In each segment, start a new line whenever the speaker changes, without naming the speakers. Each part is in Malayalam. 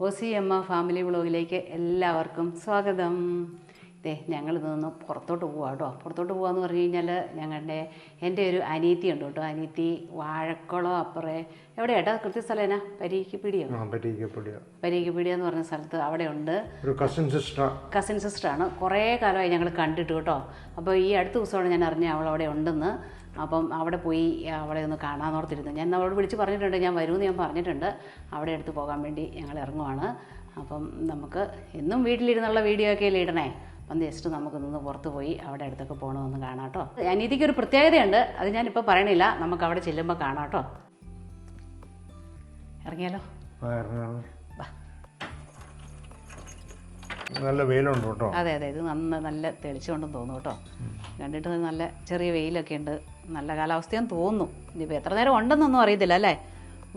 ഒ സി എമ്മ ഫാമിലി വ്ളോഗിലേക്ക് എല്ലാവർക്കും സ്വാഗതം. ഇതേ ഞങ്ങൾ ഇതൊന്ന് പുറത്തോട്ട് പോവാം കേട്ടോ പുറത്തോട്ട് പോകാമെന്ന് പറഞ്ഞു കഴിഞ്ഞാൽ ഞങ്ങളുടെ എന്റെ ഒരു അനീത്തി ഉണ്ട് കേട്ടോ അനീത്തി വാഴക്കുളം അപ്പുറേ. എവിടെ ഏട്ടാ കൃത്യ സ്ഥലം എന്നാ പരീക്കിപ്പിടിയോ. പരീക്കിപ്പിടിയ എന്ന് പറഞ്ഞ സ്ഥലത്ത് അവിടെ ഉണ്ട്
കസിൻ സിസ്റ്റർ
കസിൻ സിസ്റ്ററാണ് കുറേ കാലമായി ഞങ്ങൾ കണ്ടിട്ട് കേട്ടോ അപ്പോൾ ഈ അടുത്ത ദിവസമാണ് ഞാൻ അറിഞ്ഞ അവൾ അവിടെ ഉണ്ടെന്ന്. അപ്പം അവിടെ പോയി അവളെ ഒന്ന് കാണാമെന്നോർത്തിരുന്നു ഞാൻ അവളോട് വിളിച്ച് പറഞ്ഞിട്ടുണ്ട് ഞാൻ വരുമെന്ന് ഞാൻ പറഞ്ഞിട്ടുണ്ട്. അവിടെ എടുത്ത് പോകാൻ വേണ്ടി ഞങ്ങൾ ഇറങ്ങുവാണ്. അപ്പം നമുക്ക് എന്നും വീട്ടിലിരുന്നുള്ള വീഡിയോ ഒക്കെ അല്ലേ ഇടണേ? അപ്പം ജസ്റ്റ് നമുക്ക് നിന്ന് പുറത്ത് പോയി അവിടെ അടുത്തൊക്കെ പോകണമെന്ന് കാണാം കേട്ടോ. അനീതിക്ക് ഒരു പ്രത്യേകതയുണ്ട് അത് ഞാനിപ്പോൾ പറയണില്ല. നമുക്ക് അവിടെ ചെല്ലുമ്പോൾ കാണാം കേട്ടോ. ഇറങ്ങിയാലോ?
നല്ല വെയിലുണ്ട് കേട്ടോ.
അതെ അതെ ഇത് നന്ന നല്ല തെളിച്ചുകൊണ്ടെന്ന് തോന്നുന്നു കേട്ടോ. കണ്ടിട്ട് നല്ല ചെറിയ വെയിലൊക്കെ ഉണ്ട്. നല്ല കാലാവസ്ഥയെന്ന് തോന്നുന്നു. ഇനിയിപ്പോൾ എത്ര നേരം ഉണ്ടെന്നൊന്നും അറിയത്തില്ല അല്ലേ?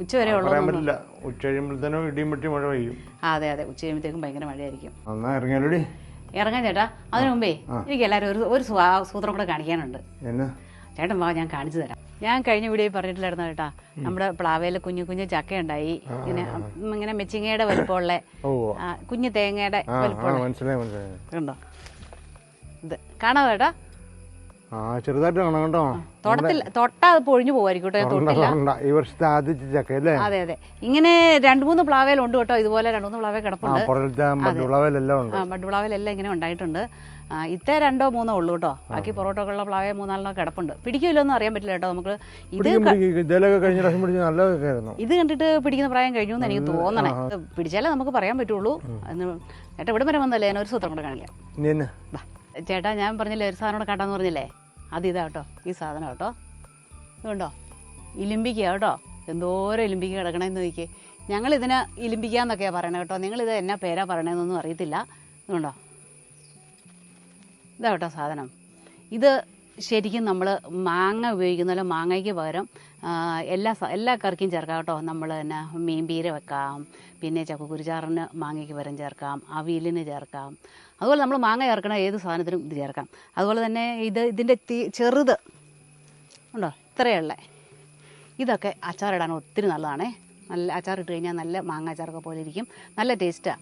ഉച്ച വരെ
പറയാൻ പറ്റില്ല. ഉച്ച കഴിയുമ്പോഴത്തേനും ഇടിയും വെട്ടി മഴ പെയ്യും.
അതെ അതെ. ഉച്ച കഴിയുമ്പോഴത്തേക്കും ഭയങ്കര മഴയായിരിക്കും.
എന്നാ
ഇറങ്ങാൻ ചേട്ടാ. അതിനു മുമ്പേ എനിക്ക് എല്ലാവരും ഒരു ഒരു സൂത്രം കൂടെ കാണിക്കാനുണ്ട്. ചേട്ടൻ വാ ഞാൻ കാണിച്ചു തരാം. ഞാൻ കഴിഞ്ഞ വീഡിയോ പറഞ്ഞിട്ടില്ലായിരുന്നു കേട്ടാ നമ്മുടെ പ്ലാവയിൽ കുഞ്ഞു കുഞ്ഞു ചക്ക ഉണ്ടായി ഇങ്ങനെ ഇങ്ങനെ മെച്ചിങ്ങയുടെ വലുപ്പമുള്ള കുഞ്ഞു തേങ്ങയുടെ വലുപ്പമുള്ള.
മനസ്സിലായി മനസ്സിലായി.
കണ്ടോ? ഇത് കാണാതെ ചേട്ടാ?
ആ ചെറുതായിട്ട് കാണാം കേട്ടോ
തൊടത്തിൽ തൊട്ടാ അത് പൊഴിഞ്ഞു തൊട്ടില്ല.
ഈ വർഷത്തെ ആദ്യത്തെ ചക്ക അല്ലേ
അതെ അതെ. ഇങ്ങനെ രണ്ടു മൂന്ന് പ്ലാവേലുണ്ട് കേട്ടോ ഇതുപോലെ രണ്ട് മൂന്ന് പ്ലാവേ കിടപ്പുണ്ട്.
പുറത്തെ വിളവിലെല്ലാം ഉണ്ട്.
ആ ബഡ്പ്ലാവിലെല്ലാം ഇങ്ങനെ ഉണ്ടായിട്ടുണ്ട്. ഇത്തേ രണ്ടോ മൂന്നോ ഉള്ളൂ കേട്ടോ. ബാക്കി പൊറോട്ടകളുള്ള പ്ലാവേ മൂന്നാലോ കിടപ്പുണ്ട്. പിടിക്കില്ലെന്നും അറിയാൻ പറ്റില്ല കേട്ടോ നമുക്ക്. ഇത് ഇത് കണ്ടിട്ട് പിടിക്കുന്ന പ്രായം കഴിഞ്ഞു എന്ന് എനിക്ക് തോന്നണേ. പിടിച്ചാലേ നമുക്ക് പറയാൻ പറ്റുള്ളൂ. ഏട്ടാ ചേട്ടാ ഇവിടെ വരെ വന്നല്ലേ ഞാൻ ഒരു സൂത്രം കൂടെ കാണില്ല ചേട്ടാ ഞാൻ പറഞ്ഞില്ലേ ഒരു സാധനം കൂടെ കാട്ടാന്ന് പറഞ്ഞില്ലേ? അത് ഇതാ കേട്ടോ ഈ സാധനം കേട്ടോ. ഇതുണ്ടോ? ഇലിമ്പിക്കുക കേട്ടോ. എന്തോരം ഇലിമ്പിക്ക കിടക്കണമെന്ന് നോക്കിയേ. ഞങ്ങൾ ഇതിനെ ഇലിമ്പിക്കാന്നൊക്കെയാണ് പറയണത് കേട്ടോ. നിങ്ങളിത് എന്നാ പേരാ പറയണതെന്നൊന്നും അറിയത്തില്ല. ഇതുണ്ടോ? ഇതാ കേട്ടോ സാധനം. ഇത് ശരിക്കും നമ്മൾ മാങ്ങ ഉപയോഗിക്കുന്ന മാങ്ങയ്ക്ക് പകരം എല്ലാ എല്ലാ കറിക്കും ചേർക്കാം കേട്ടോ. നമ്മൾ തന്നെ മീൻപീര വെക്കാം പിന്നെ ചക്കക്കുരുചാറിന് മാങ്ങയ്ക്ക് പകരം ചേർക്കാം അവിയലിന് ചേർക്കാം. അതുപോലെ നമ്മൾ മാങ്ങ ചേർക്കണ ഏത് സാധനത്തിനും ഇത് ചേർക്കാം. അതുപോലെ തന്നെ ഇത് ഇതിന്റെ തീ ചെറുത് ഉണ്ടോ? ഇത്രയുള്ള ഇതൊക്കെ അച്ചാറിടാൻ ഒത്തിരി നല്ലതാണേ. നല്ല അച്ചാർ അച്ചാറിട്ട് കഴിഞ്ഞാൽ നല്ല മാങ്ങ അച്ചാറൊക്കെ പോലെ ഇരിക്കും. നല്ല ടേസ്റ്റാണ്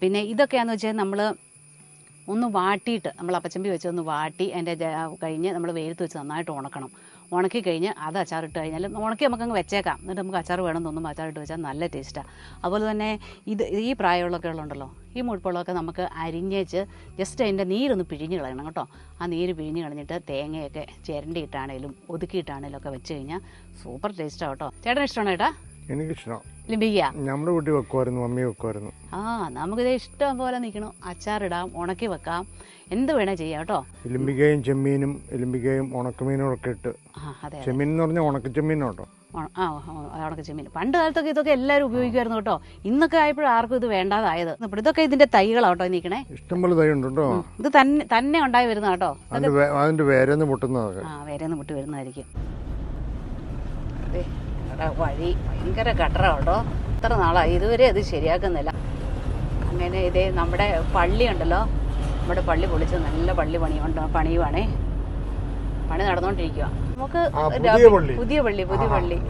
പിന്നെ ഇതൊക്കെയാണെന്ന് വെച്ചാൽ നമ്മൾ ഒന്ന് വാട്ടിയിട്ട് നമ്മൾ അപ്പച്ചമ്പി വെച്ച് ഒന്ന് വാട്ടി അതിന്റെ കഴിഞ്ഞ് നമ്മൾ വെയിലത്ത് വെച്ച് നന്നായിട്ട് ഉണക്കണം. ഉണക്കി കഴിഞ്ഞ് അത് അച്ചാറിട്ട് കഴിഞ്ഞാൽ ഉണക്കി നമുക്കങ്ങ് വെച്ചേക്കാം. എന്നിട്ട് നമുക്ക് അച്ചാർ വേണം തോന്നുമ്പോൾ അച്ചാറിട്ട് വെച്ചാൽ നല്ല ടേസ്റ്റാണ് അതുപോലെ തന്നെ ഇത് ഈ പ്രായമുള്ളൊക്കെ ഉള്ളതുണ്ടല്ലോ ഈ മുഴുപ്പുള്ളതൊക്കെ നമുക്ക് അരിഞ്ഞേച്ച് ജസ്റ്റ് അതിന്റെ നീരൊന്ന് പിഴിഞ്ഞ് കളയണം കേട്ടോ. ആ നീര് പിഴിഞ്ഞ് കളഞ്ഞിട്ട് തേങ്ങയൊക്കെ ചിരണ്ടിയിട്ടാണേലും ഒതുക്കിയിട്ടാണേലും ഒക്കെ വെച്ച് കഴിഞ്ഞാൽ സൂപ്പർ ടേസ്റ്റാണ് കേട്ടോ. ചേട്ടൻ ഇഷ്ടമാണോ ചേട്ടാ
എനിക്കിഷ്ടം.
ലിംബിക്കുക
നമ്മുടെ വീട്ടിൽ വെക്കുമായിരുന്നു മമ്മി വെക്കുമായിരുന്നു
ആ നമുക്കിത് ഇഷ്ടം പോലെ നിൽക്കണം. അച്ചാറിടാം ഉണക്കി വെക്കാം. എന്ത് വേണേ ചെയ്യാം കേട്ടോ?
എലുമ്പിക്കയും ചെമ്മീനും എലുമ്പിക്കയും ഉണക്കമീനും ഒക്കെ ഇട്ട്.
ആ അതെ
ചെമ്മീൻ എന്ന് പറഞ്ഞാൽ ഉണക്കച്ചെമ്മീനും കേട്ടോ.
ഉണ- ആ ഉണക്ക ചെമ്മീൻ. പണ്ട് കാലത്തൊക്കെ ഇതൊക്കെ എല്ലാവരും ഉപയോഗിക്കുമായിരുന്നു കേട്ടോ. ഇന്നൊക്കെ ആയപ്പോഴും ആർക്കും ഇത് വേണ്ടാതായത്. ഇപ്പോൾ ഇതൊക്കെ ഇതിന്റെ തൈകളാണ് കേട്ടോ നിൽക്കണേ
ഇഷ്ടംപോലെ തൈ ഉണ്ട് കേട്ടോ.
ഇത് തന്നെ തന്നെ ഉണ്ടായി വരുന്ന കേട്ടോ.
അതിന്റെ വേ- അതിന്റെ വേരെന്ന് പൊട്ടുന്നതൊക്കെ.
ആ വേറെ ഒന്ന് മുട്ടി വരുന്നതായിരിക്കും. ഇവിടെ വഴി ഭയങ്കര കട്ടറ എത്ര നാളായി. ഇതുവരെ അത് ശരിയാക്കുന്നില്ല. അങ്ങനെ ഇതേ നമ്മുടെ പള്ളി ഉണ്ടല്ലോ. നമ്മുടെ പള്ളി പൊളിച്ച് നല്ല പള്ളി പണിയുണ്ട്. പണിയുവാണേ പണി നടന്നുകൊണ്ടിരിക്കുക നമുക്ക്
പുതിയ പള്ളി.
പുതിയ പള്ളി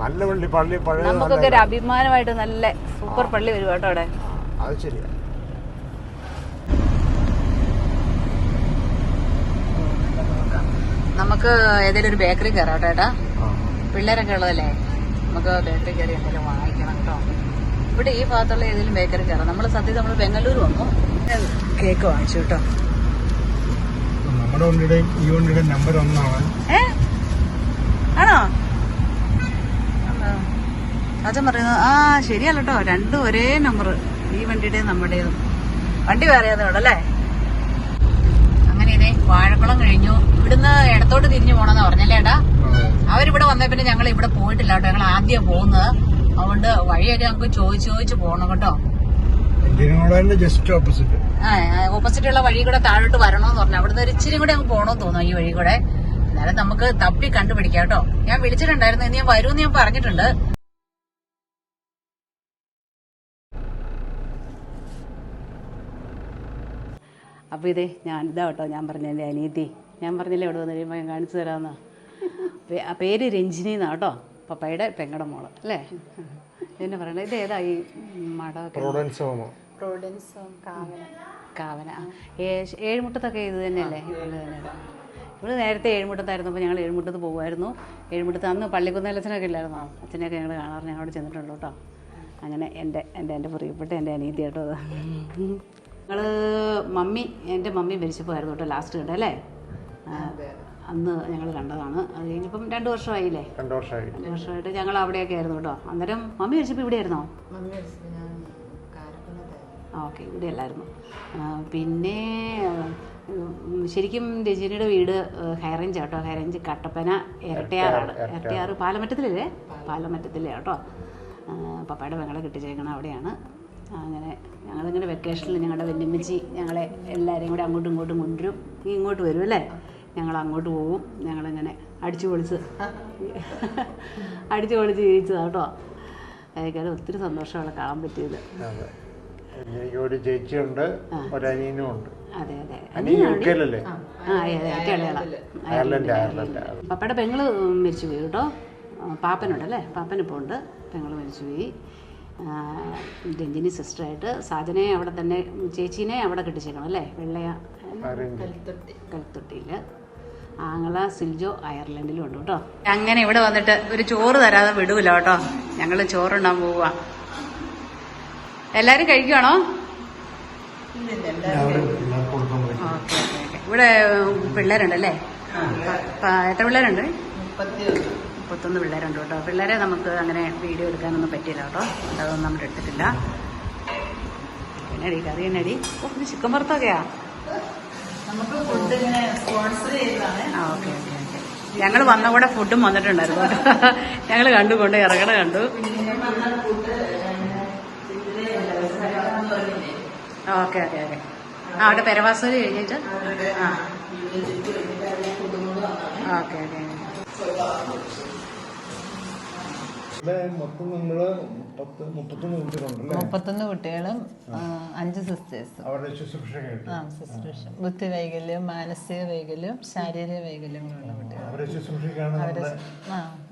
നല്ല പള്ളി പള്ളി
നമുക്കൊക്കെ ഒരു അഭിമാനമായിട്ട് നല്ല സൂപ്പർ പള്ളി വരും കേട്ടോ അവിടെ.
അത് ശരിയാ.
നമുക്ക് ഏതെങ്കിലും ഒരു ബേക്കറി കയറാം കേട്ടോ പിള്ളേരൊക്കെ ഉള്ളതല്ലേ? നമുക്ക് ബേക്കറി കയറി എന്തെങ്കിലും വാങ്ങിക്കണം കേട്ടോ. ഇവിടെ ഈ ഭാഗത്തുള്ള ഏതെങ്കിലും ബേക്കറി കയറാം. നമ്മൾ സത്യം നമ്മൾ ബംഗളൂർ വന്നു. കേക്ക് വാങ്ങിച്ചു കേട്ടോ.
നമ്മുടെ വണ്ടിയുടെയും ഈ വണ്ടിയുടെ നമ്പർ ഒന്നാണ്.
ആണോ? അച്ഛൻ പറയുന്നത് ആ ശരിയല്ല കേട്ടോ. രണ്ടും ഒരേ നമ്പർ ഈ വണ്ടിയുടെ നമ്മുടേതും വണ്ടി വേറെയാതെ അല്ലേ? അങ്ങനെ ഇതേ വാഴക്കുളം കഴിഞ്ഞു. ഇവിടുന്ന് ഇടത്തോട്ട് തിരിഞ്ഞു പോണെന്ന് പറഞ്ഞല്ലേ ഏട്ടാ? അവരിവിടെ വന്നേ പിന്നെ ഞങ്ങൾ ഇവിടെ പോയിട്ടില്ല കേട്ടോ. ഞങ്ങൾ ആദ്യം പോകുന്നത്. അതുകൊണ്ട് വഴിയൊക്കെ ഞങ്ങൾക്ക് ചോദിച്ചു ചോദിച്ചു പോകണം കേട്ടോ.
ജസ്റ്റ് ഓപ്പോസിറ്റ്
ആ ഓപ്പോസിറ്റ് ഉള്ള വഴി കൂടെ താഴോട്ട് വരണോന്ന് പറഞ്ഞു. അവിടുന്ന് ഒരു ഇച്ചിരി കൂടെ അങ്ങ് പോകണമെന്ന് തോന്നുന്നു ഈ വഴി കൂടെ. എന്നാലും നമുക്ക് തപ്പി കണ്ടുപിടിക്കാം കേട്ടോ. ഞാൻ വിളിച്ചിട്ടുണ്ടായിരുന്നു. ഇനി ഞാൻ വരുമെന്ന് ഞാൻ പറഞ്ഞിട്ടുണ്ട്. അപ്പോൾ ഇതേ ഞാൻ ഇതാ കേട്ടോ. ഞാൻ പറഞ്ഞ എന്റെ അനീതി. ഞാൻ പറഞ്ഞില്ലേ ഇവിടെ വന്നു കഴിയുമ്പോൾ ഞാൻ കാണിച്ചു തരാമെന്ന്? പേ- ആ പേര് രഞ്ജിനി എന്നാണ് കേട്ടോ. പപ്പയുടെ പെങ്ങടെ മോൾ അല്ലേ? എന്നെ പറയണത് ഇത് ഏതാ ഈ മടമൊക്കെ
കാവന
ഏഴുമുട്ടത്തൊക്കെ ഇത് തന്നെയല്ലേ? ഇവിടെ തന്നെയല്ലേ? ഇവൾ നേരത്തെ ഏഴുമുട്ടത്തായിരുന്നപ്പോൾ ഞങ്ങൾ ഏഴുമുട്ടത്ത് പോകുമായിരുന്നു. ഏഴുമുട്ടത്ത് അന്ന് പള്ളിക്കുന്നലച്ചനൊക്കെ ഇല്ലായിരുന്നോ? അച്ഛനെയൊക്കെ ഞങ്ങൾ കാണാറ് ഞങ്ങൾ അവിടെ ചെന്നിട്ടുള്ളൂ കേട്ടോ. അങ്ങനെ എന്റെ എന്റെ എന്റെ പ്രിയപ്പെട്ട എന്റെ അനീതി കേട്ടോ അത്. ഞങ്ങൾ മമ്മി എന്റെ മമ്മി മരിച്ചപ്പോയിരുന്നു കേട്ടോ ലാസ്റ്റ് കണ്ടേ അല്ലേ? ആ, അന്ന് ഞങ്ങൾ കണ്ടതാണ്. അത് കഴിഞ്ഞപ്പം രണ്ട് വർഷമായില്ലേ?
രണ്ട് വർഷമായി.
രണ്ട് വർഷമായിട്ട് ഞങ്ങൾ അവിടെയൊക്കെ ആയിരുന്നു കേട്ടോ. അന്നേരം മമ്മി മരിച്ചപ്പോൾ ഇവിടെ ആയിരുന്നോ ഓക്കെ ഇവിടെ അല്ലായിരുന്നു പിന്നെ ശരിക്കും രജനിയുടെ വീട് ഹൈറേഞ്ച് കേട്ടോ ഹൈറേഞ്ച് കട്ടപ്പന ഇരട്ടയാറാണ്. ഇരട്ടയാറ് പാലമറ്റത്തിലല്ലേ? പാലമറ്റത്തിലെ കേട്ടോ പപ്പയുടെ പപ്പായുടെ പെങ്ങളെ കെട്ടിച്ചേക്കണ അവിടെയാണ്. അങ്ങനെ ഞങ്ങളിങ്ങനെ വെക്കേഷനിൽ ഞങ്ങളുടെ വെല്ലുമ്മച്ചി ഞങ്ങളെ എല്ലാവരെയും കൂടെ അങ്ങോട്ടും ഇങ്ങോട്ടും കൊണ്ടുവരും. ഇങ്ങോട്ട് വരും അല്ലേ? ഞങ്ങൾ അങ്ങോട്ട് പോവും. ഞങ്ങളിങ്ങനെ അടിച്ചു പൊളിച്ച് അടിച്ചു പൊളിച്ച് ജീവിച്ചതാണ് കേട്ടോ. അതൊക്കെ ഒത്തിരി സന്തോഷമാണ് കാണാൻ പറ്റിയത്.
ഒരു ചേച്ചിയുണ്ട് ഒരനിയനും ഉണ്ട്.
അതെ അതെ. പപ്പയുടെ പെങ്ങൾ മരിച്ചു പോയി കേട്ടോ. പാപ്പനുണ്ട് അല്ലേ പാപ്പനിപ്പോ ഉണ്ട് പെങ്ങൾ മരിച്ചു പോയി. രഞ്ജിനി സിസ്റ്ററായിട്ട് സാജനെ അവിടെ തന്നെ ചേച്ചീനെ അവിടെ കെട്ടിച്ചേക്കണം അല്ലേ? വെള്ളയ കൽത്തൊട്ടിയിൽ ആങ്ങള സിൽജോ അയർലൻഡിലും ഉണ്ട് കേട്ടോ. അങ്ങനെ ഇവിടെ വന്നിട്ട് ഒരു ചോറ് തരാതെ വിടൂല കേട്ടോ. ഞങ്ങൾ ചോറുണ്ടാൻ പോവുക എല്ലാരും കഴിക്കുവാണോ? ഇവിടെ പിള്ളേരുണ്ടല്ലേ എത്ര പിള്ളേരുണ്ട്?
മുപ്പത്തി
മുപ്പത്തൊന്ന് പിള്ളേരുണ്ട് കേട്ടോ. പിള്ളേരെ നമുക്ക് അങ്ങനെ വീഡിയോ എടുക്കാനൊന്നും പറ്റിയില്ല കേട്ടോ. അതൊന്നും നമ്മൾ എടുത്തിട്ടില്ല. എന്നടി കറി എന്നടി? ഓ ചിക്കൻ വറുത്തൊക്കെയാ
നമുക്ക് ഫുഡ് ഇങ്ങനെ സ്പോൺസർ ചെയ്തതാണ്.
ആ ഓക്കെ ഓക്കെ ഓക്കെ. ഞങ്ങൾ വന്ന കൂടെ ഫുഡും വന്നിട്ടുണ്ടായിരുന്നു. കേട്ടോ ഞങ്ങൾ കണ്ടു കൊണ്ട് ഇറങ്ങണ കണ്ടു. Okay okay okay. ആ അവിടെ പെരവാസൂര് കഴിഞ്ഞിട്ട്? ആ ഓക്കെ ഓക്കെ
മൊത്തം നമ്മൾ മുപ്പത്തൊന്ന്
കുട്ടികളും അഞ്ച് സിസ്റ്റേഴ്സും
അവരുടെ ശുശ്രൂഷയായിട്ട്
ആ ശുശ്രൂഷ. ബുദ്ധി വൈകല്യം മാനസിക വൈകല്യം ശാരീരിക വൈകല്യങ്ങളുള്ള കുട്ടികൾ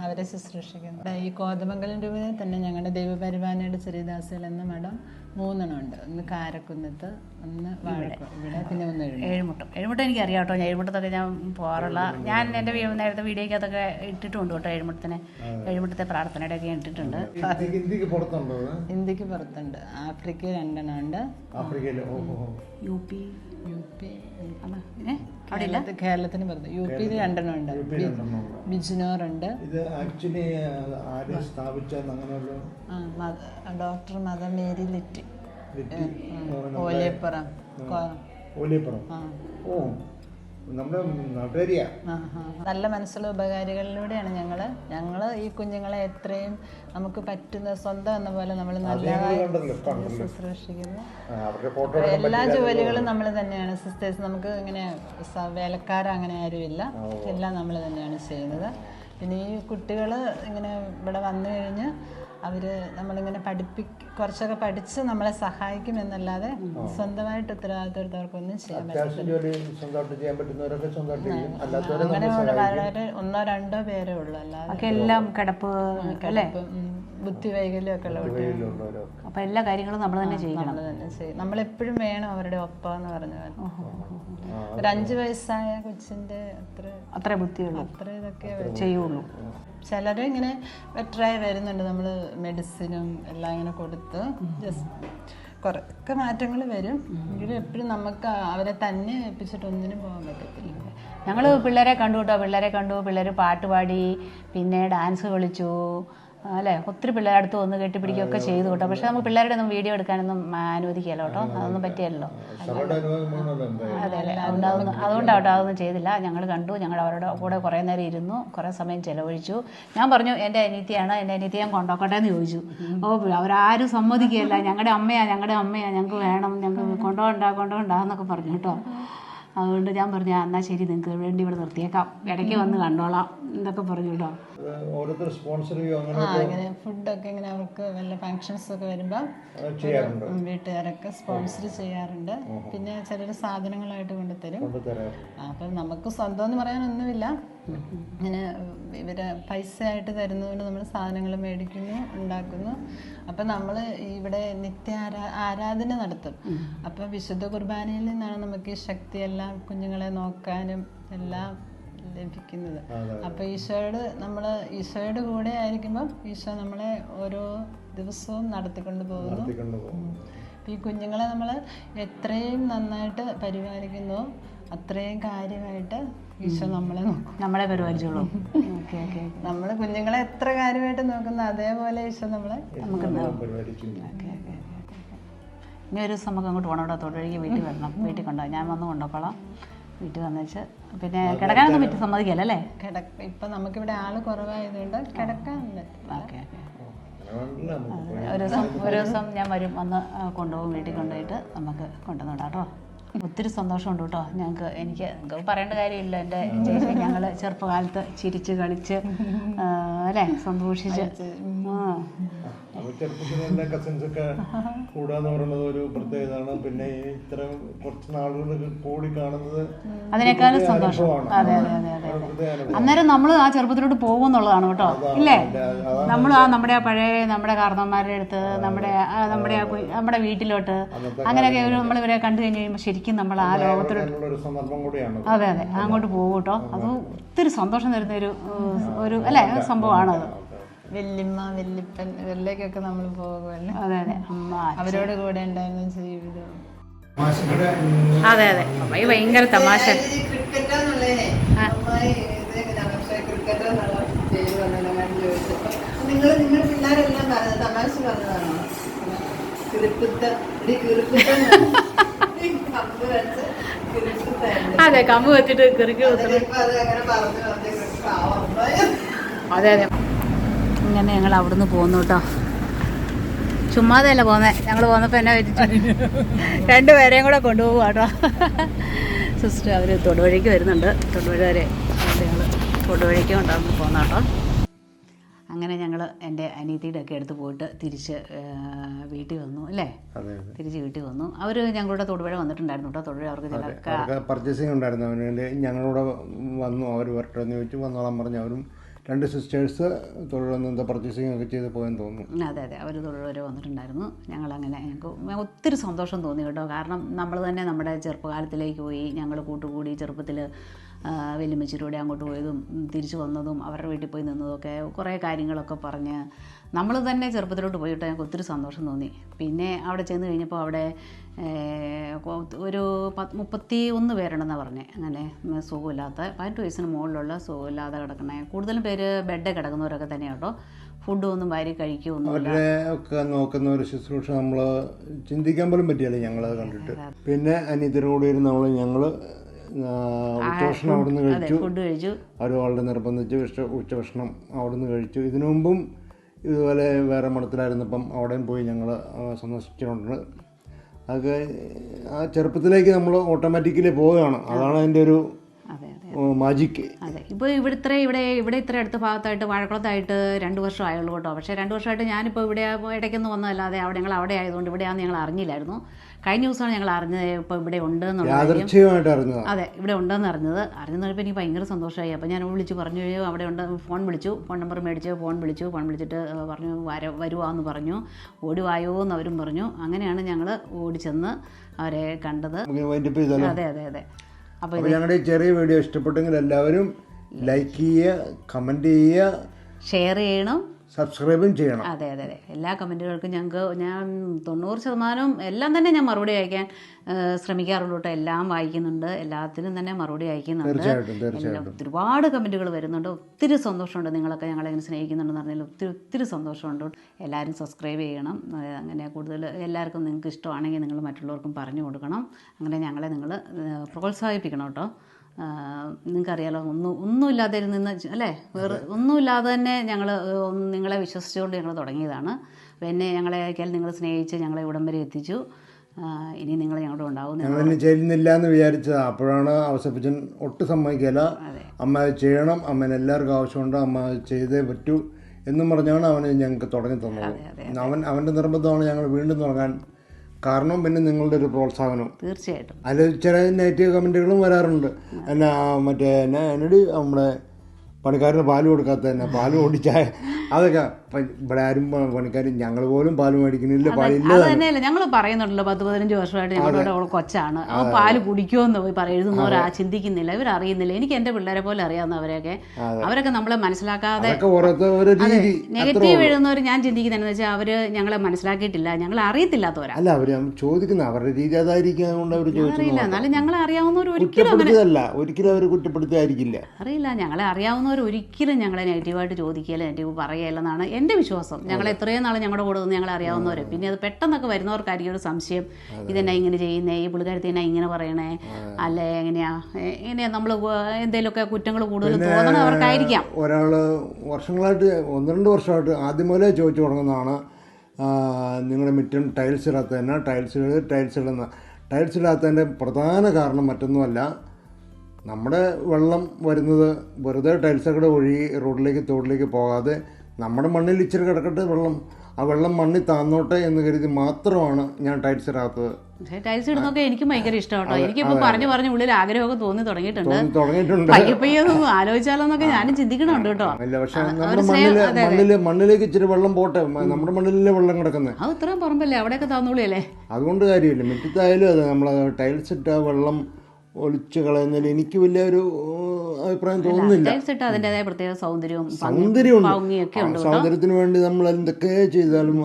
അവരെ
ശുശ്രൂഷിക്കുന്നു. ഈ കോതമംഗലം രൂപയിൽ തന്നെ ഞങ്ങളുടെ ദൈവപരിപാലനയുടെ ചെറിയദാസികൾ എന്ന മഠം മൂന്നെണ്ണം ഉണ്ട്. ഒന്ന് കാരക്കുന്നത്ത് ഒന്ന് ഇവിടെ പിന്നെ ഒന്ന്
ഏഴുമുട്ടം ഏഴുമുട്ടം എനിക്ക് അറിയാം കേട്ടോ ഞാൻ ഏഴുമുട്ടത്തൊക്കെ ഞാൻ പോറുള്ള ഞാൻ എന്റെ വീ- നേരത്തെ വീഡിയോക്കകത്തൊക്കെ ഇട്ടിട്ടുണ്ട് കേട്ടോ ഏഴുമുട്ടത്തിന് ഏഴുമുട്ടത്തെ പ്രാർത്ഥനയുടെ ഒക്കെ ഇട്ടിട്ടുണ്ട്.
പുറത്തുണ്ടോ?
ഇന്ത്യയ്ക്ക് പുറത്തുണ്ട്. ആഫ്രിക്ക രണ്ടെണ്ണം ഉണ്ട്
ആഫ്രിക്കയിൽ ഓ ഓ, ഓ.
യു പി
യു പി കേരളത്തിന് പുറത്ത്. യു പിയിൽ രണ്ടെണ്ണം ഉണ്ട്
ഇത് ആക്ച്വലി ആര് സ്ഥാപിച്ചെന്ന് അങ്ങനെയുള്ള
ആ, ഡോക്ടർ മദർ മേരി ലിറ്റി.
ലിറ്റി.
ഓലിയപ്പുറം
ഓലിയപ്പുറം ഓ നമ്മുടെ നാട്ടുകാരിയാ.
ആ, ആ. നല്ല മനസ്സുള്ള ഉപകാരികളിലൂടെയാണ് ഞങ്ങൾ ഞങ്ങൾ ഈ കുഞ്ഞുങ്ങളെ എത്രയും നമുക്ക് പറ്റുന്ന സ്വന്തം എന്ന പോലെ നമ്മൾ ശുശ്രൂഷിക്കുന്നു. എല്ലാ ജോലികളും നമ്മൾ തന്നെയാണ്. സിസ്റ്റേഴ്സ് നമുക്ക് ഇങ്ങനെ വേലക്കാർ അങ്ങനെ ആരുമില്ല. എല്ലാം നമ്മൾ തന്നെയാണ് ചെയ്യുന്നത്. പിന്നെ ഈ കുട്ടികൾ ഇങ്ങനെ ഇവിടെ വന്നു കഴിഞ്ഞ് അവർ നമ്മളിങ്ങനെ പഠിപ്പി കുറച്ചൊക്കെ പഠിച്ച് നമ്മളെ സഹായിക്കും എന്നല്ലാതെ സ്വന്തമായിട്ട് ഉത്തരവാദിത്തവർക്കൊന്നും ചെയ്യാൻ പറ്റില്ല അങ്ങനെ വളരെ ഒന്നോ രണ്ടോ പേരേ ഉള്ളൂ അല്ലാതെ.
ഒക്കെ എല്ലാം കിടപ്പ്
ഉം, ബുദ്ധി വൈകല്യമൊക്കെ ഉള്ള കുട്ടികൾ
അപ്പൊ എല്ലാ കാര്യങ്ങളും നമ്മൾ തന്നെ ചെയ്യണം.
നമ്മൾ തന്നെ ചെയ്യും. നമ്മളെപ്പോഴും വേണം അവരുടെ ഒപ്പം എന്ന് പറഞ്ഞു ഒരു അഞ്ച് വയസ്സായ കൊച്ചിന്റെ അത്ര
അത്ര ബുദ്ധിയുള്ളൂ.
അത്ര ഇതൊക്കെ
ചെയ്യുള്ളൂ.
ചിലര് ഇങ്ങനെ ബെറ്ററായി വരുന്നുണ്ട്. നമ്മൾ മെഡിസിനും എല്ലാം ഇങ്ങനെ കൊടുത്ത് ജസ്റ്റ് കുറേയൊക്കെ മാറ്റങ്ങൾ വരും. എങ്കിലും എപ്പോഴും നമുക്ക് അവരെ തന്നെ ഏൽപ്പിച്ചിട്ട് ഒന്നിനും പോകാൻ പറ്റത്തില്ല.
ഞങ്ങൾ പിള്ളേരെ കണ്ടു കേട്ടോ. പിള്ളേരെ കണ്ടു. പിള്ളേർ പാട്ട് പാടി പിന്നെ ഡാൻസ് കളിച്ചു. അല്ലേ? ഒത്തിരി പിള്ളേർ അടുത്ത് വന്ന് കെട്ടിപ്പിടിക്കുകയൊക്കെ ചെയ്തു കേട്ടോ. പക്ഷെ നമുക്ക് പിള്ളേരുടെ ഒന്നും വീഡിയോ എടുക്കാനൊന്നും അനുവദിക്കില്ല കേട്ടോ. അതൊന്നും പറ്റിയല്ലോ അതെ അല്ലേ അതുകൊണ്ട് അതൊന്നും അതുകൊണ്ടാട്ടോ അതൊന്നും ചെയ്തില്ല. ഞങ്ങൾ കണ്ടു. ഞങ്ങൾ അവരുടെ കൂടെ കുറേ നേരം ഇരുന്നു. കുറേ സമയം ചിലവഴിച്ചു. ഞാൻ പറഞ്ഞു എന്റെ അനിയത്തിയാണ്. എന്റെ അനിയത്തി ഞാൻ കൊണ്ടോക്കട്ടെ എന്ന് ചോദിച്ചു. ഓ അവരാരും സമ്മതിക്കുകയല്ല. ഞങ്ങളുടെ അമ്മയാ ഞങ്ങളുടെ അമ്മയാ. ഞങ്ങൾക്ക് വേണം ഞങ്ങൾക്ക് കൊണ്ടുപോകണ്ട കൊണ്ടോണ്ടാന്നൊക്കെ പറഞ്ഞു കേട്ടോ. അതുകൊണ്ട് ഞാൻ പറഞ്ഞു "ആ, എന്നാ ശരി നിങ്ങൾക്ക് വേണ്ടി ഇവിടെ നിർത്തിയേക്കാം. ഇടയ്ക്ക് വന്ന് കണ്ടോളാം എന്നൊക്കെ പറഞ്ഞു കേട്ടോ.
അങ്ങനെ
ഫുഡൊക്കെ ഇങ്ങനെ അവർക്ക് വല്ല ഫങ്ഷൻസ് ഒക്കെ വരുമ്പോൾ വീട്ടുകാരൊക്കെ സ്പോൺസർ ചെയ്യാറുണ്ട്. പിന്നെ ചിലർ സാധനങ്ങളായിട്ട് കൊണ്ടുതരും. അപ്പം നമുക്ക് സ്വന്തം എന്ന് പറയാനൊന്നുമില്ല. ഇങ്ങനെ ഇവരെ പൈസ ആയിട്ട് തരുന്നതുകൊണ്ട് നമ്മൾ സാധനങ്ങൾ മേടിക്കുന്നു ഉണ്ടാക്കുന്നു. അപ്പം നമ്മൾ ഇവിടെ നിത്യ ആരാ ആരാധന നടത്തും. അപ്പം വിശുദ്ധ കുർബാനയിൽ നിന്നാണ് നമുക്ക് ഈ ശക്തിയെല്ലാം കുഞ്ഞുങ്ങളെ നോക്കാനും എല്ലാം ലഭിക്കുന്നത്. അപ്പം ഈശോയോട് നമ്മൾ ഈശോയുടെ കൂടെ ആയിരിക്കുമ്പം ഈശോ നമ്മളെ ഓരോ ദിവസവും നടത്തിക്കൊണ്ട് പോകുന്നു. ഈ കുഞ്ഞുങ്ങളെ നമ്മൾ എത്രയും നന്നായിട്ട് പരിപാലിക്കുന്നു. അത്രയും കാര്യമായിട്ട് ഈശോ നമ്മളെ നോക്കും.
നമ്മളെ പരിപാലിച്ചോളൂ. നമ്മളെ ഓക്കെ.
നമ്മൾ കുഞ്ഞുങ്ങളെ എത്ര കാര്യമായിട്ട് നോക്കുന്ന അതേപോലെ ഈശോ നമ്മളെ
നമുക്ക്
ഇനി ഒരു ദിവസം നമുക്ക് അങ്ങോട്ട് പോകണം ഇവിടെ തൊഴിലേക്ക് വീട്ടിൽ വരണം. വീട്ടിൽ കൊണ്ടോ ഞാൻ വന്ന് കൊണ്ടുപോക്കോളാം വീട്ടിൽ വന്നേച്ച് പിന്നെ കിടക്കാനൊന്നും പറ്റി സമ്മതിക്കല്ല അല്ലേ?
കിടക്ക ഇപ്പം നമുക്കിവിടെ ആൾ കുറവായതുകൊണ്ട് കിടക്കാൻ
ഓക്കെ
നമുക്ക്
ഒരു ദിവസം ഒരു ദിവസം ഞാൻ വരും. വന്ന് കൊണ്ടുപോകും. വീട്ടിൽ കൊണ്ടുപോയിട്ട് നമുക്ക് കൊണ്ടുവന്നോട്ടോ കേട്ടോ. ഒത്തിരി സന്തോഷമുണ്ട് കേട്ടോ. ഞങ്ങൾക്ക് എനിക്ക് പറയേണ്ട കാര്യമില്ല. എന്റെ ചേച്ചി ഞങ്ങൾ ചെറുപ്പകാലത്ത് ചിരിച്ച് കളിച്ച് അല്ലേ? സന്തോഷിച്ച്.
പറയുന്നത് ഒരു പ്രത്യേകതയാണ് പിന്നെ ഈ ഇത്തരം കുറച്ച് നാളുകൾ കൂടി കാണുന്നത്
അതിനേക്കാളും സന്തോഷം. അതെ അതെ അതെ അതെ. അന്നേരം നമ്മൾ ആ ചെറുപ്പത്തിലോട്ട് പോകുമെന്നുള്ളതാണ് കേട്ടോ. ഇല്ലേ? നമ്മൾ ആ നമ്മുടെ ആ പഴയ നമ്മുടെ കാർന്നന്മാരുടെ അടുത്ത് നമ്മുടെ നമ്മുടെ ആ നമ്മുടെ വീട്ടിലോട്ട് അങ്ങനെയൊക്കെ നമ്മളിവരെ നമ്മൾ ഇവരെ കണ്ടു കഴിഞ്ഞ് കഴിയുമ്പോൾ ശരിക്കും നമ്മൾ ആ ലോകത്തിലോട്ട്. അതെ. അതെ അങ്ങോട്ട് പോകും കേട്ടോ. അത്. ഒത്തിരി സന്തോഷം തരുന്ന ഒരു ഒരു അല്ലേ? സംഭവമാണത്. വെല്ലിമ്മ
വല്യമ്മ വല്യപ്പൻ ഇവരിലേക്കൊക്കെ നമ്മൾ പോകുമല്ലോ?
അതെ അതെ. അമ്മ
അവരോട് കൂടെ ഉണ്ടായിരുന്ന ജീവിതം.
അതെ അതെ. അമ്മായി ഭയങ്കര തമാശ.
നിങ്ങൾ നിങ്ങൾ പിള്ളേരെല്ലാം തമാശ പറഞ്ഞതാണോ കിറുക്കുത്ത കമ്പ് വെച്ച് കിറുക്കുത്തായിരുന്നു
അതെ കമ്പ് വെച്ചിട്ട് കെറുക്കി
അത്
അതെ ഇങ്ങനെ ഞങ്ങൾ അവിടുന്ന് പോന്നു കേട്ടോ. ചുമ്മാതല്ല പോന്നെ? ഞങ്ങൾ പോന്നപ്പോൾ എന്നെ വെച്ചിട്ട് രണ്ടുപേരെയും കൂടെ കൊണ്ടുപോകും കേട്ടോ. സിസ്റ്റർ അവർ തൊടുവഴിക്ക് വരുന്നുണ്ട്. തൊടുവഴി വരെ ഞങ്ങൾ തൊടുവഴിക്ക് കൊണ്ടാകുമ്പോൾ പോകുന്ന കേട്ടോ അങ്ങനെ ഞങ്ങൾ എന്റെ അനിയത്തിയുടെ ഒക്കെ അടുത്ത് പോയിട്ട് തിരിച്ച് വീട്ടിൽ വന്നു അല്ലേ? തിരിച്ച് വീട്ടിൽ വന്നു. അവർ ഞങ്ങളുടെ തൊടുപുഴ വന്നിട്ടുണ്ടായിരുന്നു കേട്ടോ തൊടുപുഴ അവർക്ക് ചില
പർച്ചേസിംഗ് പർച്ചേസിങ് ഉണ്ടായിരുന്നു. അവന് വേണ്ടി ഞങ്ങളൂടെ വന്നു അവർ വരട്ടെ എന്ന് ചോദിച്ചു വന്നോളാൻ പറഞ്ഞു അവരും രണ്ട് സിസ്റ്റേഴ്സ് തൊഴിലൊന്നും എന്താ പർച്ചേസിംഗ് ഒക്കെ ചെയ്ത് പോയെന്ന് തോന്നുന്നു.
അതെ അതെ. അവർ തൊഴിൽ വരെ വന്നിട്ടുണ്ടായിരുന്നു. ഞങ്ങൾ അങ്ങനെ ഞങ്ങൾക്ക് ഒത്തിരി സന്തോഷം തോന്നി കേട്ടോ. കാരണം നമ്മൾ തന്നെ നമ്മുടെ ചെറുപ്പകാലത്തിലേക്ക് പോയി ഞങ്ങൾ കൂട്ടുകൂടി ചെറുപ്പത്തിൽ വെല്ലുമ്മച്ചിലൂടെ അങ്ങോട്ട് പോയതും തിരിച്ചു വന്നതും അവരുടെ വീട്ടിൽ പോയി നിന്നതൊക്കെ കുറേ കാര്യങ്ങളൊക്കെ പറഞ്ഞ് നമ്മൾ തന്നെ ചെറുപ്പത്തിലോട്ട് പോയിട്ട് ഞങ്ങൾക്ക് ഒത്തിരി സന്തോഷം തോന്നി. പിന്നെ അവിടെ ചെന്ന് കഴിഞ്ഞപ്പോൾ അവിടെ ഒരു പത്ത് മുപ്പത്തി ഒന്ന് പേരുണ്ടെന്നാണ് പറഞ്ഞത് അങ്ങനെ സുഖമില്ലാത്ത പതിനെട്ട് വയസ്സിന് മുകളിലുള്ള സുഖമില്ലാതെ കിടക്കണേ. കൂടുതലും പേര് ബെഡ് കിടക്കുന്നവരൊക്കെ തന്നെയാണ് കേട്ടോ. ഫുഡും ഒന്നും വാരി കഴിക്കുമൊന്നും
അവരുടെ ഒക്കെ നോക്കുന്ന ഒരു ശുശ്രൂഷ നമ്മൾ ചിന്തിക്കാൻ പോലും പറ്റിയല്ല ഞങ്ങളത് കണ്ടിട്ട്. പിന്നെ അനിയത്തിനോട് ഇരുന്ന് നമ്മൾ ഞങ്ങൾ ഉച്ചഭക്ഷണം അവിടുന്ന് കഴിച്ചു.
ഫുഡ് കഴിച്ചു.
അവർ വളരെ നിർബന്ധിച്ച് ഉച്ച ഉച്ചഭക്ഷണം അവിടുന്ന് കഴിച്ചു. ഇതിനു മുമ്പും ഇതുപോലെ വേറെ മഠത്തിലായിരുന്നപ്പം അവിടെയും പോയി ഞങ്ങൾ സന്ദർശിച്ചിട്ടുണ്ട് അതൊക്കെ ആ ചെറുപ്പത്തിലേക്ക് നമ്മൾ ഓട്ടോമാറ്റിക്കലി പോവുകയാണ്. അതാണ് അതിന്റെ ഒരു മാജിക്ക്
അതെ ഇപ്പോൾ ഇവിടെ ഇത്ര ഇവിടെ ഇവിടെ ഇത്ര അടുത്ത ഭാഗത്തായിട്ട് വാഴക്കുളത്തായിട്ട് രണ്ട് വർഷം ആയുള്ളൂ കേട്ടോ. പക്ഷേ രണ്ട് വർഷമായിട്ട് ഞാനിപ്പോൾ ഇവിടെ ഇടയ്ക്കൊന്ന് വന്നതല്ലാതെ അവിടെ ഞങ്ങൾ അവിടെ ആയതുകൊണ്ട് ഇവിടെയാണെന്ന് ഞങ്ങൾ അറിഞ്ഞില്ലായിരുന്നു. കഴിഞ്ഞ ദിവസമാണ് ഞങ്ങൾ അറിഞ്ഞത് ഇപ്പോൾ ഇവിടെ ഉണ്ട് അതെ ഇവിടെ ഉണ്ടെന്ന് അറിഞ്ഞത്. അറിഞ്ഞപ്പോൾ എനിക്ക് ഭയങ്കര സന്തോഷമായി. അപ്പോൾ ഞാൻ വിളിച്ച് പറഞ്ഞു "അയ്യോ, അവിടെ ഉണ്ട്. ഫോൺ വിളിച്ചു ഫോൺ നമ്പർ മേടിച്ച് ഫോൺ വിളിച്ചു. ഫോൺ വിളിച്ചിട്ട് പറഞ്ഞു വര വരുവാന്ന് പറഞ്ഞു. ഓടി വായോ എന്ന് അവരും പറഞ്ഞു. അങ്ങനെയാണ് ഞങ്ങൾ ഓടി ചെന്ന് അവരെ കണ്ടത്. അതെ അതെ അതെ. അപ്പോൾ
ഞങ്ങളുടെ ചെറിയ വീഡിയോ ഇഷ്ടപ്പെട്ടെങ്കിൽ എല്ലാവരും ലൈക്ക് ചെയ്യുക കമന്റ് ചെയ്യുക.
ഷെയർ ചെയ്യണം.
സബ്സ്ക്രൈബും ചെയ്യണം.
അതെ അതെ അതെ. എല്ലാ കമന്റുകൾക്കും ഞങ്ങൾക്ക് ഞാൻ തൊണ്ണൂറ് ശതമാനവും എല്ലാം തന്നെ ഞാൻ മറുപടി അയക്കാൻ ശ്രമിക്കാറുണ്ട് ശ്രമിക്കാറുള്ളൂ കേട്ടോ. എല്ലാം വായിക്കുന്നുണ്ട്. എല്ലാത്തിനും തന്നെ മറുപടി അയക്കുന്നുണ്ട്. ഒരുപാട് കമന്റുകൾ വരുന്നുണ്ട്. ഒത്തിരി സന്തോഷമുണ്ട് നിങ്ങളൊക്കെ ഞങ്ങളെ ഇങ്ങനെ സ്നേഹിക്കുന്നുണ്ടെന്ന് പറഞ്ഞാൽ ഒത്തിരി ഒത്തിരി സന്തോഷമുണ്ട്. എല്ലാവരും സബ്സ്ക്രൈബ് ചെയ്യണം. അങ്ങനെ കൂടുതൽ എല്ലാവർക്കും നിങ്ങൾക്ക് ഇഷ്ടമാണെങ്കിൽ നിങ്ങൾ മറ്റുള്ളവർക്കും പറഞ്ഞു കൊടുക്കണം. അങ്ങനെ ഞങ്ങളെ നിങ്ങൾ പ്രോത്സാഹിപ്പിക്കണം കേട്ടോ. നിങ്ങൾക്കറിയാലോ ഒന്നും ഒന്നുമില്ലാതെ നിന്ന് അല്ലേ? വേറെ ഒന്നുമില്ലാതെ തന്നെ ഞങ്ങൾ നിങ്ങളെ വിശ്വസിച്ചുകൊണ്ട് ഞങ്ങൾ തുടങ്ങിയതാണ്. പിന്നെ എന്നെ ഞങ്ങളെ അയക്കാൽ നിങ്ങൾ സ്നേഹിച്ച് ഞങ്ങളെ ഇവിടം വരെ എത്തിച്ചു. ഇനി നിങ്ങൾ ഞങ്ങളുടെ ഉണ്ടാവും
ഞങ്ങൾ ചെയ്യുന്നില്ല എന്ന് വിചാരിച്ചത്. അപ്പോഴാണ് അവസപ്പിച്ചൻ ഒട്ടും സമ്മതിക്കില്ല അമ്മ ചെയ്യണം. അമ്മേനെ എല്ലാവർക്കും ആവശ്യമുണ്ട്. അമ്മ ചെയ്തേ പറ്റൂ എന്നും പറഞ്ഞാണ് അവന് ഞങ്ങൾക്ക് തുടങ്ങി തന്നത്. അവൻ അവന്റെ നിർബന്ധമാണ് ഞങ്ങൾ വീണ്ടും തുടങ്ങാൻ കാരണം പിന്നെ നിങ്ങളുടെ ഒരു പ്രോത്സാഹനവും
തീർച്ചയായിട്ടും.
അതിൽ ചില നെഗറ്റീവ് കമന്റുകളും വരാറുണ്ട്. എന്നാ മറ്റേ എന്നാ എന്നടി നമ്മുടെ പണിക്കാരന് പാൽ കൊടുക്കാത്ത തന്നെ പാൽ ഓടിച്ചായ അതൊക്കെ ഇവിടെ ആരും പണിക്കാർ ഞങ്ങൾ പോലും പാൽ മേടിക്കുന്നില്ല പാലില്ല
അത് തന്നെയല്ല. ഞങ്ങൾ പറയുന്നുണ്ടല്ലോ പത്ത് പതിനഞ്ച് വർഷമായിട്ട് ഞങ്ങളുടെ അവൾ കൊച്ചാണ്. ആ പാൽ കുടിക്കുമെന്ന് പോയി പറയുന്നവർ ആ ചിന്തിക്കുന്നില്ല. ഇവർ അറിയുന്നില്ല. എനിക്ക് എന്റെ പിള്ളേരെ പോലെ അറിയാവുന്ന അവരെയൊക്കെ. അവരൊക്കെ നമ്മളെ മനസ്സിലാക്കാതെ നെഗറ്റീവ് എഴുതുന്നവർ ഞാൻ ചിന്തിക്കുന്നതെന്ന് വെച്ചാൽ അവർ ഞങ്ങളെ മനസ്സിലാക്കിയിട്ടില്ല. ഞങ്ങൾ അറിയത്തില്ലാത്തവരാ.
അല്ല അവർ ചോദിക്കുന്ന അവരുടെ രീതി അതായിരിക്കും കൊണ്ട് അവർ
എന്നാലും അറിയാവുന്നവർ ഒരിക്കലും
അവർ കുറ്റപ്പെടുത്തിയായിരിക്കില്ല
അറിയില്ല. ഞങ്ങളെ അറിയാവുന്നവർ ഒരിക്കലും ഞങ്ങളെ നെഗറ്റീവായിട്ട് ചോദിക്കുകയില്ല നെഗറ്റീവ് പറയുകയില്ലെന്നാണ് എന്റെ വിശ്വാസം. ഞങ്ങൾ എത്രയും നാൾ ഞങ്ങളുടെ കൂടെ നിന്ന് ഞങ്ങളെ അറിയാവുന്നവർ പിന്നെ അത് പെട്ടെന്നൊക്കെ വരുന്നവർക്കായിരിക്കും ഒരു സംശയം. ഇതെന്നാ ഇങ്ങനെ ചെയ്യുന്നേ? ഈ പുള്ളിക്കാരത്തി എന്നാ ഇങ്ങനെ പറയണേ? അല്ലെ? എങ്ങനെയാ? എങ്ങനെയാ നമ്മൾ എന്തെങ്കിലുമൊക്കെ കുറ്റങ്ങൾ കൂടുതൽ തോന്നണവർക്കായിരിക്കാം
ഒരാൾ വർഷങ്ങളായിട്ട് ഒന്ന് രണ്ട് വർഷമായിട്ട് ആദ്യം മുതലേ ചോദിച്ചു തുടങ്ങുന്നതാണ് നിങ്ങളുടെ മുറ്റം ടൈൽസ് ഇടാത്ത തന്നെ ടൈൽസ് ടൈൽസ് ഇടുന്ന ടൈൽസ് ഇടാത്തതിന്റെ പ്രധാന കാരണം മറ്റൊന്നുമല്ല നമ്മുടെ വെള്ളം വരുന്നത് വെറുതെ ടൈൽസൊക്കെ ഒഴുകി റോഡിലേക്ക് തോട്ടിലേക്ക് പോകാതെ നമ്മുടെ മണ്ണിൽ ഇച്ചിരി കിടക്കട്ടെ വെള്ളം. ആ വെള്ളം മണ്ണിൽ താന്നോട്ടെ എന്ന് കരുതി മാത്രമാണ് ഞാൻ ടൈൽസ് ഇടാത്തത്.
ടൈൽസ് ഇടുന്നൊക്കെ എനിക്ക് ഭയങ്കര ഇഷ്ടമാട്ടോ. എനിക്ക് എനിക്കിപ്പോൾ പറഞ്ഞു പറഞ്ഞു ഉള്ളിൽ ആഗ്രഹമൊക്കെ തോന്നി തുടങ്ങിയിട്ടുണ്ട്.
തുടങ്ങിയിട്ടുണ്ട്.
പയ്യെ ആലോചിച്ചാലോന്നൊക്കെ ഞാനും ചിന്തിക്കണുണ്ട് കേട്ടോ.
ഇല്ല പക്ഷെ നമ്മുടെ മണ്ണിൽ മണ്ണിൽ മണ്ണിലേക്ക് ഇച്ചിരി വെള്ളം പോട്ടെ. നമ്മുടെ മണ്ണിലല്ലേ വെള്ളം കിടക്കുന്നത്
അത് ഇത്രയും പറമ്പല്ലേ അവിടെയൊക്കെ താന്നോളിയല്ലേ?
അതുകൊണ്ട് കാര്യമില്ല. മിറ്റത്തായാലും അതെ നമ്മൾ ടൈൽസ് ഇട്ട വെള്ളം ഒലിച്ച് കളയുന്നതിൽ എനിക്ക് വലിയ ഒരു അഭിപ്രായം തോന്നുന്നില്ല.
അതിന്റെതായ പ്രത്യേക സൗന്ദര്യവും
സൗന്ദര്യത്തിന് വേണ്ടി നമ്മൾ എന്തൊക്കെ ചെയ്താലും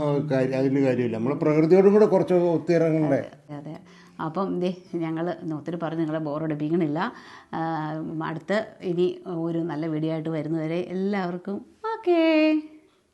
അതിന് കാര്യമില്ല. നമ്മൾ പ്രകൃതിയോടും കൂടെ കുറച്ച് ഒത്തിറങ്ങണ്ടേ
അതെ അപ്പം ദേ ഞങ്ങൾ ഒത്തിരി പറഞ്ഞ് നിങ്ങളെ ബോറടിപ്പിക്കണില്ല. അടുത്ത ഇനി ഒരു നല്ല വീഡിയോ ആയിട്ട് വരുന്നവരെ എല്ലാവർക്കും ഓക്കേ.